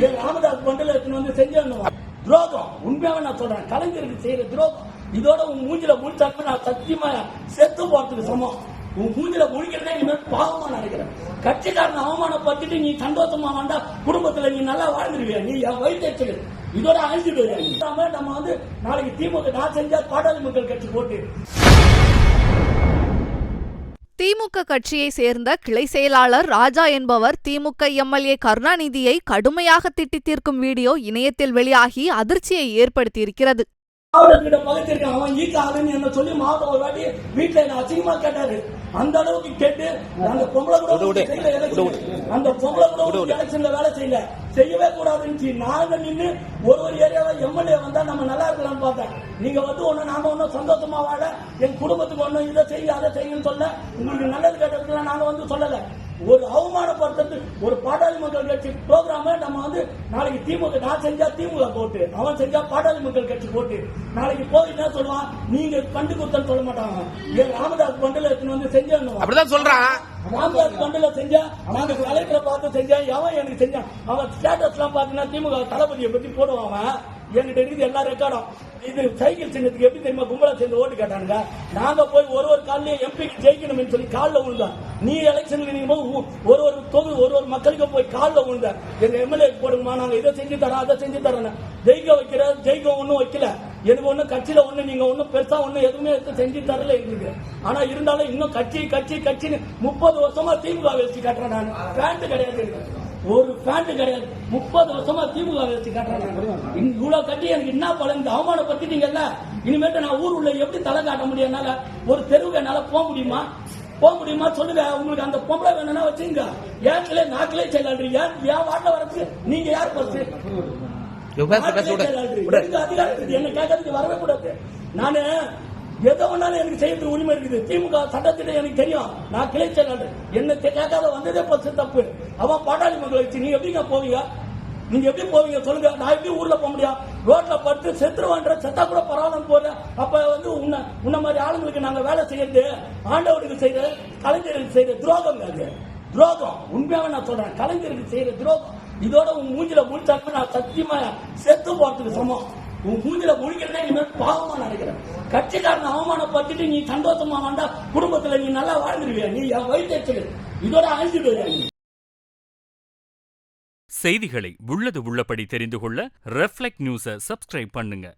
என் ராமதாஸ் மண்டல எடுத்துன்னு வந்து செஞ்சு துரோகம். உண்மையாக நான் சொல்றேன். கலைஞருக்கு செய்யற துரோகம். இதோட உன் மூஞ்சில முடிச்சாக்க நான் சத்தியமா செத்து போறதுக்கு சமம். உன் மூஞ்சில முடிக்கிறதே நீ பாவமா நினைக்கிறேன் கட்சிக்காரன் அவமானப்பட்டுட்டு நீ சந்தோஷமா வேண்டா குடும்பத்துல நீ நல்லா வாழ்ந்துருவியா? நீ என் வயிற்று இதோட அழிஞ்சிடுவியா நீ நம்ம வந்து நாளைக்கு திமுக நான் செஞ்சா பாட்டாளி மக்கள் கட்சி போட்டு திமுக கட்சியை சேர்ந்த கிளை செயலாளர் ராஜா என்பவர் திமுக எம்எல்ஏ கருணாநிதியை கடுமையாக திட்டி தீர்க்கும் வீடியோ இணையத்தில் வெளியாகி அதிர்ச்சியை ஏற்படுத்தியிருக்கிறது. மாவட்டத்திட்ட பகிர்ந்திருக்கான் அவன் ஈக்க என்ன சொல்லி மாவட்டம் ஒரு வாட்டி வீட்டில் என்ன அசிங்கமா கேட்டாரு. அந்த அளவுக்கு கேட்டு அந்த பொம்பளை கூட. அந்த பொம்பளை கூட எலெக்ஷன்ல வேலை செய்யல. செய்யவே கூடாதுன்னு நாங்க நின்னு ஒரு ஒரு ஏரியாவை எம்எல்ஏ வந்தா நம்ம நல்லா இருக்கலாம்னு பார்த்தேன். நீங்க வந்து ஒண்ணு நாம ஒன்னும் சந்தோஷமா வாழ என் குடும்பத்துக்கு ஒண்ணும் இதை செய்ய அதை செய்யுன்னு சொல்ல உங்களுக்கு நல்லது கேட்டதுக்கு நாங்க வந்து சொல்லல. ஒரு அவமானப்படுத்துறது ஒரு பாட்டாளி மக்கள் கட்சி ப்ரோக்ராம நம்ம வந்து நாளைக்கு திமுக நான் செஞ்சா திமுக போட்டு அவன் செஞ்சா பாட்டாளி மக்கள் கட்சி போட்டு நாளைக்கு போய் என்ன சொல்லுவான்? நீங்க கண்டு குத்தன்னு சொல்ல மாட்டாங்க. என் ராமதாஸ் பண்டில் எடுத்துன்னு வந்து செஞ்சு அப்படிதான் சொல்றான். ராமதாஸ் பண்டில செஞ்சா நாங்க கலெக்டரை பார்த்து செஞ்சா எவன் எனக்கு செஞ்சான் அவன் ஸ்டேட்டஸ் எல்லாம் பாத்தீங்கன்னா திமுக தளபதியை பத்தி போடுவான் அவன் என்கிட்ட இருக்குது எல்லா ரெக்கார்டும் இது சைக்கிள் சின்னத்துக்கு எப்படி தெரியுமா? கும்பலா சேர்ந்து ஓட்டு கேட்டானுங்க. நாங்க போய் ஒரு ஒரு காலையும் எம்பிக்கு ஜெயிக்கணும்னு சொல்லி காலில் விழுந்தோம். நீ எலெக்ஷனுக்கு நீங்க ஒரு ஒரு தொகுதி ஒரு ஒரு மக்களுக்கும் போய் காலில் விழுந்த எங்க எம்எல்ஏ போடுங்கம்மா நாங்க இதை செஞ்சு தரோம் அதை செஞ்சு தரோம் ஜெயிக்க வைக்கிற ஜெயிக்க ஒன்றும் வைக்கல. எனக்கு ஒன்றும் கட்சியில ஒண்ணு நீங்க ஒன்றும் பெருசா ஒண்ணும் எதுவுமே எடுத்து செஞ்சு தரல எங்களுக்கு. ஆனா இருந்தாலும் இன்னும் கட்சி கட்சி கட்சின்னு முப்பது வருஷமா திமுக வச்சு காட்டுறேன் நான். பேண்ட் கிடையாது ஒரு பேண்ட் கிடையாது. முப்பது வருஷமா திமுக வச்சு. இன் இவ்வளவு கட்டி எனக்கு என்ன பலன்? இந்த அவமானப்படுத்திட்டீங்கல்ல? இனிமேட்டு நான் ஊர் உள்ள எப்படி தலை காட்ட முடியும்? என்னால ஒரு தெருவுக்கு என்னால போக முடியுமா? போக முடியுமா? சொல்லுங்க. உங்களுக்கு அந்த பொம்பளை வேணும்னா வச்சுங்க. ஏன் நாக்கிலே செயலாடுறீங்க ஏன் வாட்டில வரது நீங்க யார் அதிகாரம் இருக்குது. என்ன கேட்கறதுக்கு வரவே கூடாது. நானு எதை வேணாலும் எனக்கு செய்யறது உரிமை இருக்குது. திமுக சட்டத்திட்ட எனக்கு தெரியும். நான் கிளை செயலாளர். என்ன தெ- கேட்காத வந்ததே பஸ் தப்பு. அவன் பாட்டாளி மக்களை வச்சு நீ எப்படிங்க போவீங்க? நீங்க எப்படி போவீங்க சொல்லுங்க. நான் எப்படி ஊர்ல போக முடியும்? ரோட்ல படுத்து செத்துருவான்ற செத்தா கூட பரவாயில்ல போற அப்ப வந்து உன்ன உன்ன மாதிரி ஆளுங்களுக்கு நாங்க வேலை செய்யறது ஆண்டவருக்கு செய்யற கலைஞருக்கு செய்யற துரோகம் அது. துரோகம். உண்மையாவே நான் சொல்றேன். கலைஞருக்கு செய்யற துரோகம். இதோட உன் மூஞ்சில முடிச்சாக்க நான் சத்தியமா செத்து போறதுக்கு சமம். உன் மூஞ்சில முடிக்கிறதே இனிமேல் பாவமா நினைக்கிறேன். கட்சிக்காரன் அவமானப்பட்டுட்டு நீ சந்தோஷமா வந்தா குடும்பத்துல நீ நல்லா வாழ்ந்துருவியா? நீ என் வயிற்று இதோட அழிஞ்சிடுவியா செய்திகளை உள்ளது உள்ளபடி தெரிந்து கொள்ள ரெஃப்ளெக்ட் நியூஸை சப்ஸ்கிரைப் பண்ணுங்க.